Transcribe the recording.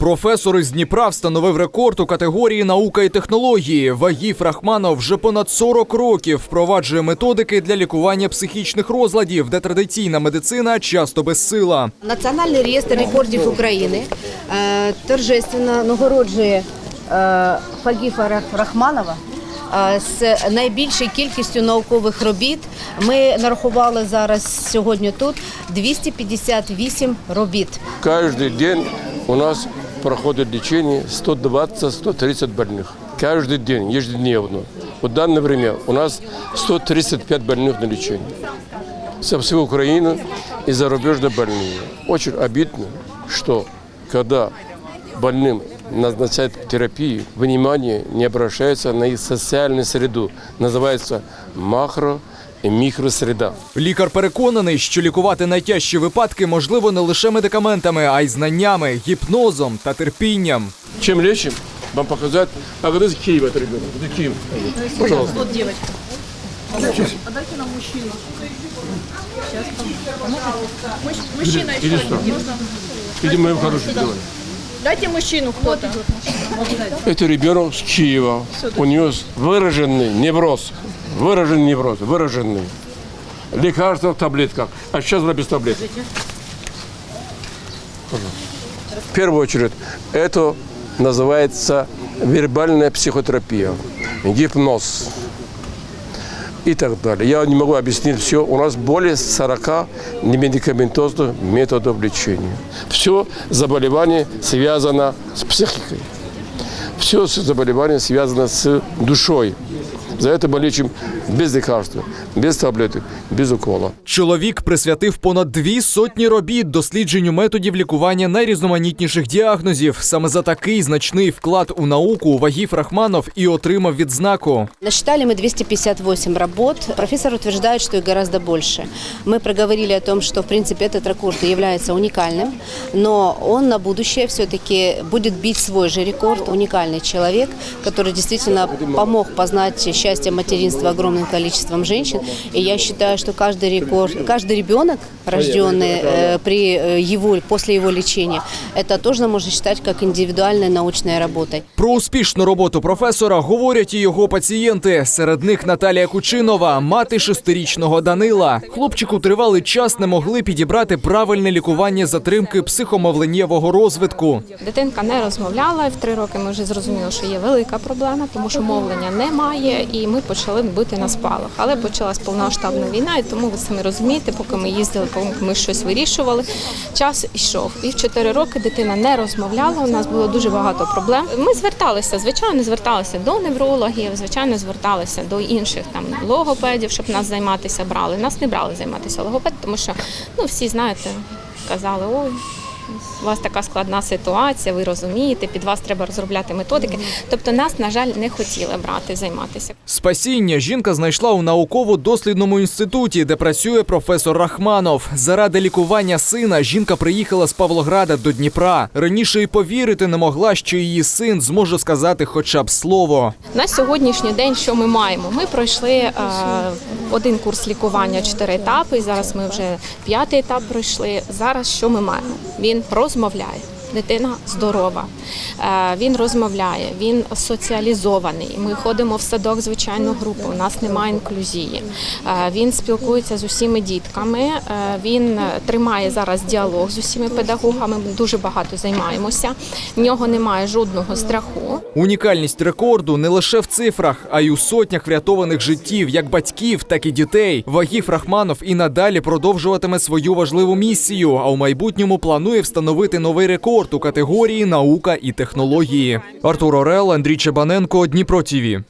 Професор із Дніпра встановив рекорд у категорії наука і технології. Вагів Рахманов вже понад 40 років впроваджує методики для лікування психічних розладів, де традиційна медицина часто безсила. Національний реєстр рекордів України е, торжественно нагороджує е, Фагіфа Рах- Рахманова е, з найбільшою кількістю наукових робіт. Ми нарахували зараз сьогодні тут 258 робіт. Каждый день у нас проходит лечение 120-130 больных. Каждый день, ежедневно. В данное время у нас 135 больных на лечении. Со всей Украины и зарубежные больные. Очень обидно, что когда больным назначают терапию, внимание не обращается на их социальную среду. Называется макро- и микросреда. Лікар переконаний, що лікувати найтяжчі випадки можливо не лише медикаментами, а й знаннями, гіпнозом та терпінням. Чем лечим? Вам показать. А когда из Киева это ребенок? Это Киев. Пожалуйста. Мужчина Иди еще сюда. один. Иди, моим хорошим делаем. Дайте мужчину кто-то. Это ребенок с Киева. У него выраженный невроз. Выраженный невроз. Выраженный. Лекарства в таблетках. А сейчас она без таблеток. В первую очередь, это называется вербальная психотерапия, гипноз и так далее. Я не могу объяснить все. У нас более 40 немедикаментозных методов лечения. Все заболевание связано с психикой. Все заболевание связано с душой. За это мы лечим без лекарства, без таблеток, без укола. Чоловік присвятив понад дві сотні робіт дослідженню методів лікування найрізноманітніших діагнозів. Саме за такий значний вклад у науку Вагів Рахманов і отримав відзнаку. Насчитали мы 258 работ. Профессор утверждает, что их гораздо больше. Мы проговорили о том, что в принципе этот рекорд является уникальным, но он на будущее все-таки будет бить свой же рекорд. Уникальный человек, который действительно помог познать счастье материнства огромным количеством женщин. И я считаю, что каждый рекорд, каждый ребенок, рожденный э, при э, его, после его лечения, это тоже можно считать как индивидуальной научной работой. Про успішну роботу професора говорять і його пацієнти. Серед них Наталія Кучинова, мати шестирічного Данила. Хлопчику тривалий час не могли підібрати правильне лікування затримки психомовленнєвого розвитку. Дитинка не розмовляла, і в три роки ми вже зрозуміли, що є велика проблема, тому що мовлення немає, і ми почали бити на спалах. Але почалась повномасштабна війна, і тому ви самі розумієте, поки ми їздили, поки ми щось вирішували, час ішов. І в чотири роки дитина не розмовляла. У нас було дуже багато проблем. Ми зверталися, звичайно, зверталися до неврологів, звичайно, зверталися до інших там логопедів, щоб нас займатися брали. Нас не брали займатися логопед, тому що ну всі знаєте, казали, ой. У вас така складна ситуація, ви розумієте, під вас треба розробляти методики. Тобто нас, на жаль, не хотіли брати займатися. Спасіння жінка знайшла у науково-дослідному інституті, де працює професор Рахманов. Заради лікування сина жінка приїхала з Павлограда до Дніпра. Раніше й повірити не могла, що її син зможе сказати хоча б слово. На сьогоднішній день, що ми маємо? Ми пройшли е, один курс лікування, чотири етапи. Зараз ми вже п'ятий етап пройшли. Зараз що ми маємо? Він розмовляє. Дитина здорова, Е, він розмовляє, він соціалізований. Ми ходимо в садок звичайну групу. У нас немає інклюзії. Е, Він спілкується з усіма дітками. е, Він тримає зараз діалог з усіма педагогами. Ми дуже багато займаємося. В нього немає жодного страху. Унікальність рекорду не лише в цифрах, а й у сотнях врятованих життів, як батьків, так і дітей. Вагів Рахманов і надалі продовжуватиме свою важливу місію. А у майбутньому планує встановити новий рекорд у категорії наука і технології. Артур Орел, Андрій Чебаненко, Дніпро ТІВІ.